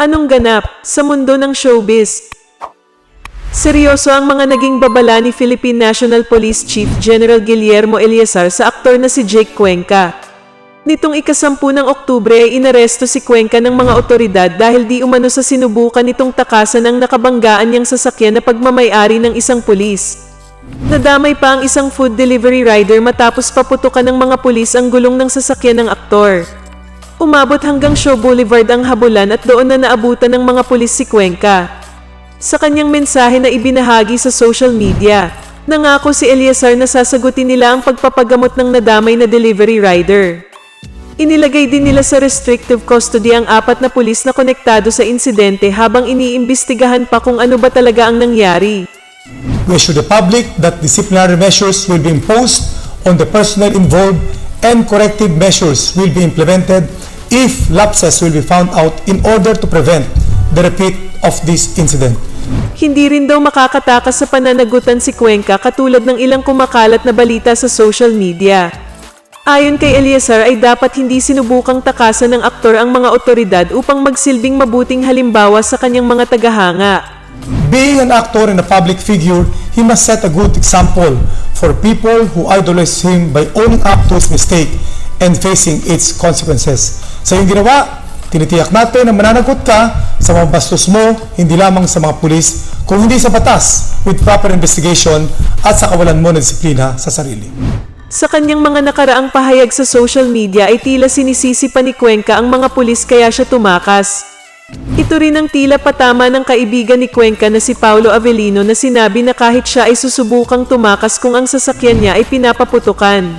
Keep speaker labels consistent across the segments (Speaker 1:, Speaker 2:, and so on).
Speaker 1: Anong ganap sa mundo ng showbiz? Seryoso ang mga naging babala ni Philippine National Police Chief General Guillermo Eliazar sa aktor na si Jake Cuenca. Nitong ikasampu ng Oktubre ay inaresto si Cuenca ng mga otoridad dahil di umano sa sinubukan nitong takasan ng nakabanggaan niyang sasakyan na pagmamayari ng isang pulis. Nadamay pa ang isang food delivery rider matapos paputukan ng mga pulis ang gulong ng sasakyan ng aktor. Umabot hanggang Show Boulevard ang habulan at doon na naabutan ng mga pulis si Cuenca. Sa kanyang mensahe na ibinahagi sa social media, nangako si Eliazar na sasagutin nila ang pagpapagamot ng nadamay na delivery rider. Inilagay din nila sa restrictive custody ang apat na pulis na konektado sa insidente habang iniimbestigahan pa kung ano ba talaga ang nangyari.
Speaker 2: We assure the public that disciplinary measures will be imposed on the personnel involved and corrective measures will be implemented if lapses will be found out in order to prevent the repeat of this incident.
Speaker 1: Hindi rin daw makakatakas sa pananagutan si Cuenca katulad ng ilang kumakalat na balita sa social media. Ayon kay Eliazar ay dapat hindi sinubukang takasan ng aktor ang mga otoridad upang magsilbing mabuting halimbawa sa kanyang mga tagahanga.
Speaker 2: Being an actor and a public figure, he must set a good example for people who idolize him by owning up to his mistake and facing its consequences. Sa iyong ginawa, tinitiyak natin na mananagot ka sa mga bastos mo, hindi lamang sa mga pulis, kung hindi sa batas with proper investigation at sa kawalan mo ng disiplina sa sarili.
Speaker 1: Sa kanyang mga nakaraang pahayag sa social media ay tila sinisisi pa ni Cuenca ang mga pulis kaya siya tumakas. Ito rin ang tila patama ng kaibigan ni Cuenca na si Paulo Avellino na sinabi na kahit siya ay susubukang tumakas kung ang sasakyan niya ay pinapaputukan.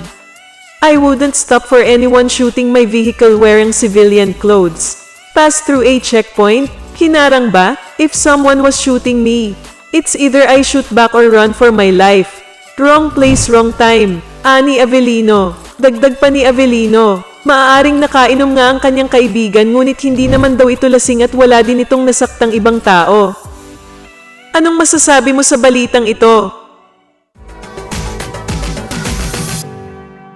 Speaker 1: I wouldn't stop for anyone shooting my vehicle wearing civilian clothes. Pass through a checkpoint? Hinarang ba? If someone was shooting me, it's either I shoot back or run for my life. Wrong place, wrong time. Ani Avellino. Dagdag pa ni Avellino. Maaaring nakainom nga ang kanyang kaibigan ngunit hindi naman daw ito lasing at wala din itong nasaktang ibang tao. Anong masasabi mo sa balitang ito?